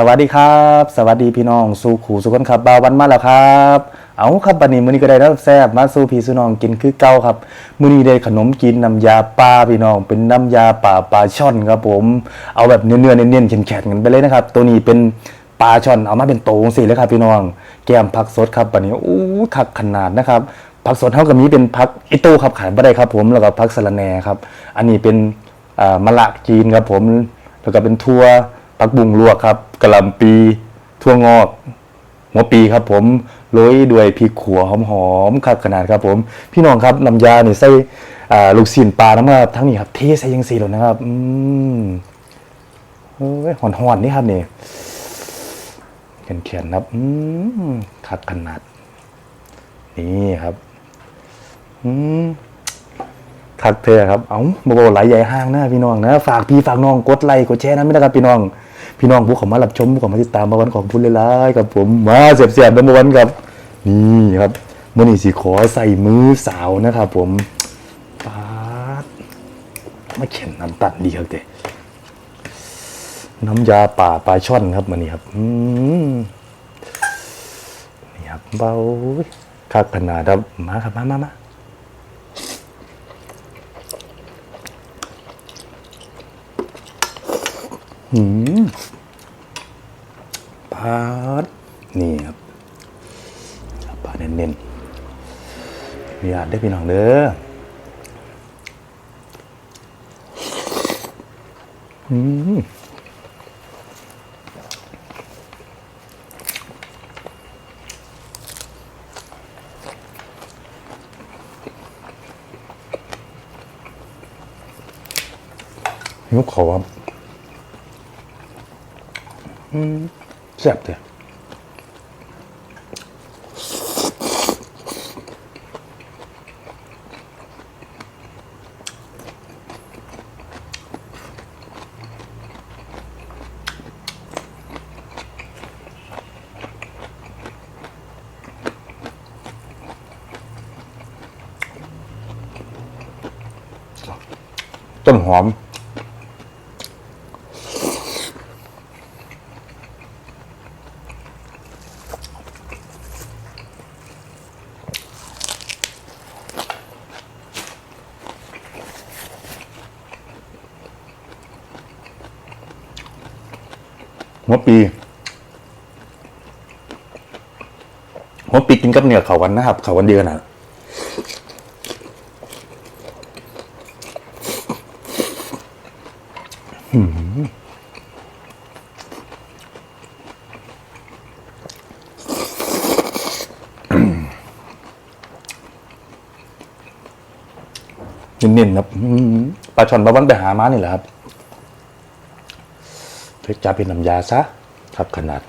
สวัสดีครับ สวัสดีพี่น้องสู่ขู่สุขคนครับบาวันมาแล้วครับ เอาครับบันนี้มื้อนี้ก็ได้แล้วแซ่บมาสู่พี่สู่น้องกินคือเก่าครับมื้อนี้ได้ขนมกินน้ำยาปลาพี่น้อง เป็นน้ำยาป่าปลาช่อนครับผม เอาแบบเนื้อๆเน้นๆแข็งๆกันไปเลยนะครับ ตัวนี้เป็นปลาช่อนเอามาเป็นโตงสิเลยครับพี่น้อง แก้มผักสดครับบัดนี้อู้คักขนาดนะครับผักสดเท่ากับนี้เป็นผักอิโต้ครับขายไม่ได้ครับ ผมแล้วก็ผักสะระแหน่ครับ อันนี้เป็นมะละจีนครับผมแล้วก็เป็นทั่ว ผักบุ้งลวกครับกะหล่ำปีทั่วงอก หัวปีครับ ผมโรยด้วยพริกขัวหอมๆครับขนาดครับ ผม พี่น้องครับน้ำยาเนี่ยใส่ลูกศิลปลาน้ำมาทั้งนี้ครับเทใส่ยังสีเลยนะครับ อืมโอ้ยหอนๆนี่ครับนี่เขียนๆครับ อืมคักขนาด นี่ครับ อืมคักเธอครับ เอ้าบโบไหลใหญ่ห้างนะพี่น้องนะ ฝากพี่ฝากน้องกดไลค์กดแชร์นะไม่ได้ครับพี่น้อง พี่น้องผู้เขามารับชมผู้เขามาติดตามมาวันของพูดเลยล่ๆกับผมมาเสียบเสียบๆมาวันครับนี่ครับมื่อนี้สิขอใส่มือสาวนะครับผมปาดมาเขียนน้ำตัดดีครับเด็น้ำยาป่าปลาช่อนครับมันนี่ครับอืมนี่ครับเบาคักขนาดครับมาครับมามามา หืมปาดนี่ครับปาดเน้นๆมีอาดได้พี่น้องเด้ออืมหิวเขาครับ แซ่บเลยต้นหอม หัวปีหัวปีกินกับเนื้อเขาวันนะครับ เขาวันเดียวนะหืมเน้นๆครับปลาช่อนปลาวันไปหามานี่แหละครับ จะเป็นน้ำยาซะครับขนาด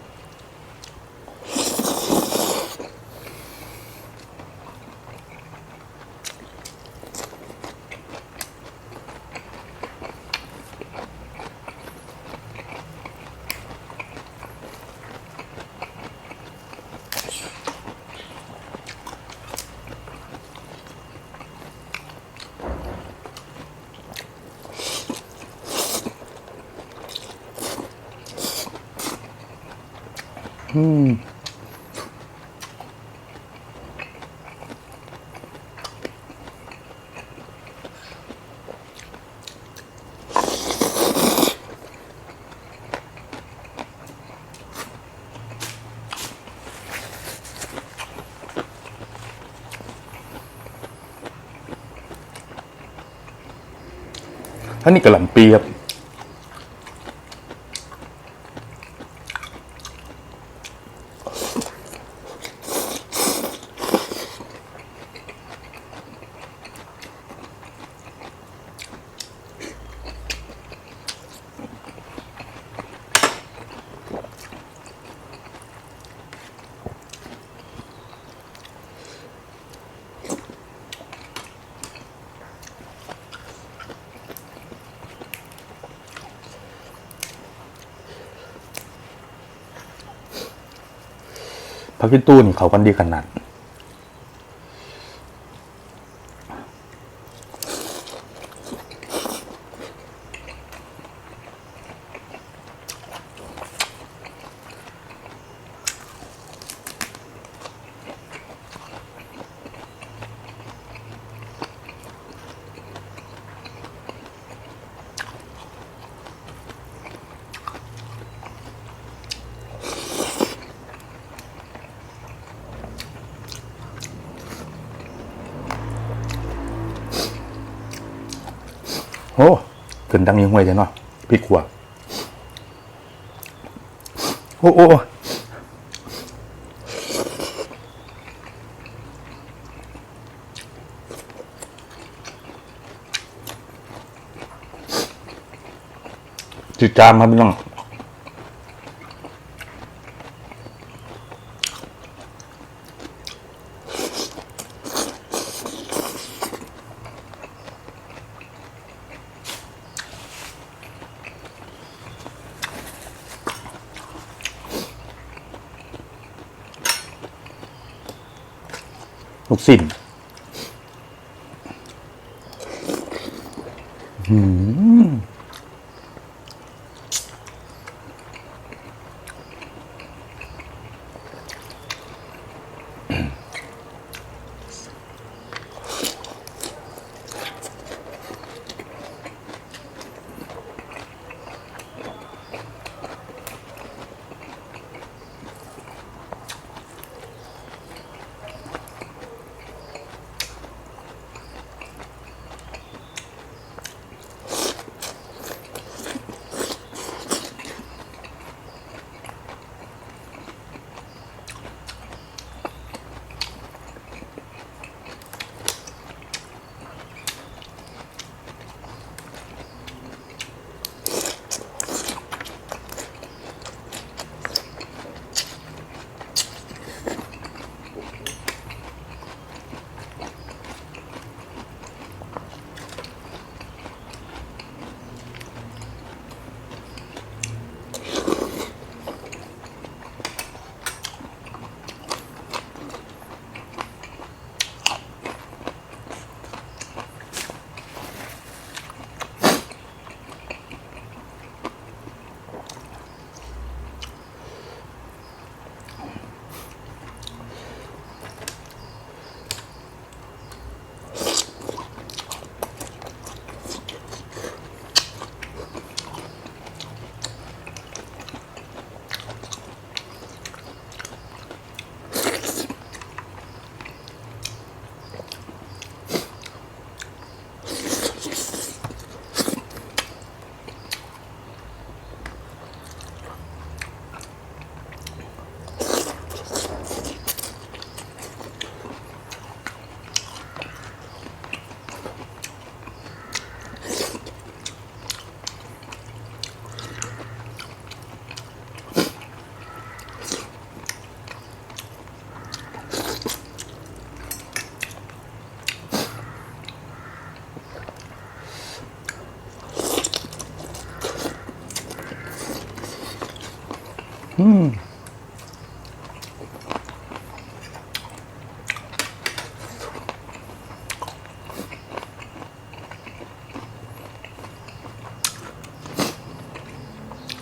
ท่านี่กระหล่ำปีครับ พระพิตู้นี่เขากันดีขนาด ขึ้นดังยังห้วยจังเนาะพริกขัวโอ้โอ้จิจามครับพี่น้อง กสิ้น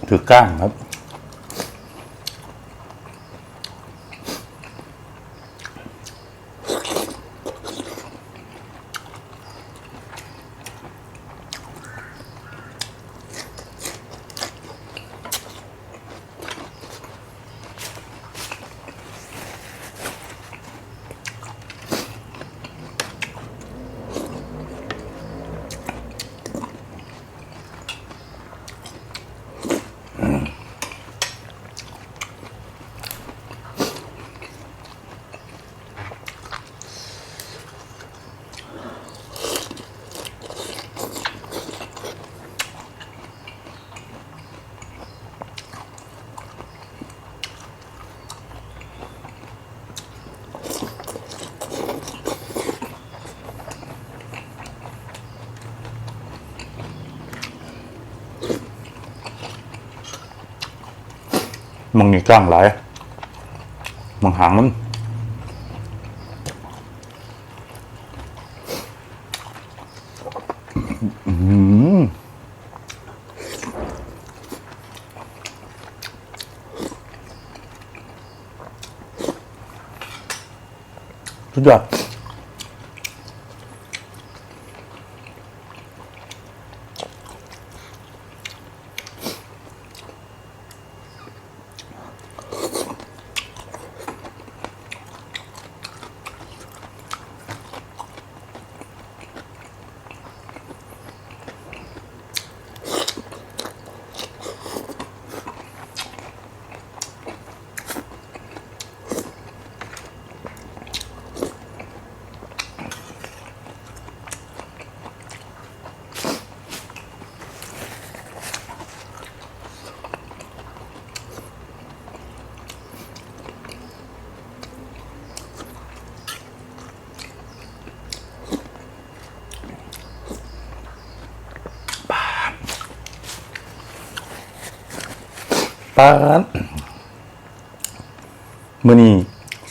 ถือก้างครับ มึงนี่กล้างหลายมึงหางมันอืมสุดยอด ปานมือนี้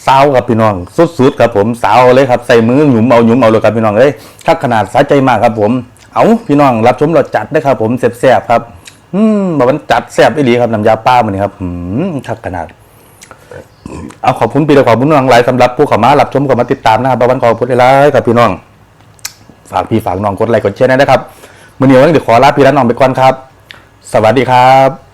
สาวครับพี่น้อง สุดๆครับผมสาวเลยครับใส่มือหยุมเอาหยุมเอาเลยครับพี่น้องเอ้ยถ้าขนาดสาใจมากครับผม เอาพี่น้องรับชมเราจัดได้ครับ ผมแซ่บๆครับ อืมแบบมันจัดแซ่บอีหลีครับน้ำยาป้ามันนี่ครับอืมถ้าขนาด เอาขอบคุณปีและขอบคุณน้องหลายสำหรับผู้เข้ามารับชมกับมาติดตามนะครับวันขอบคุณหลายครับพี่น้อง ฝากพี่ฝากน้องกดไลค์กดแชร์ด้วยนะครับมือนี้วันนี้เดี๋ยวขอลาพี่และน้องไปก่อนครับ สวัสดีครับ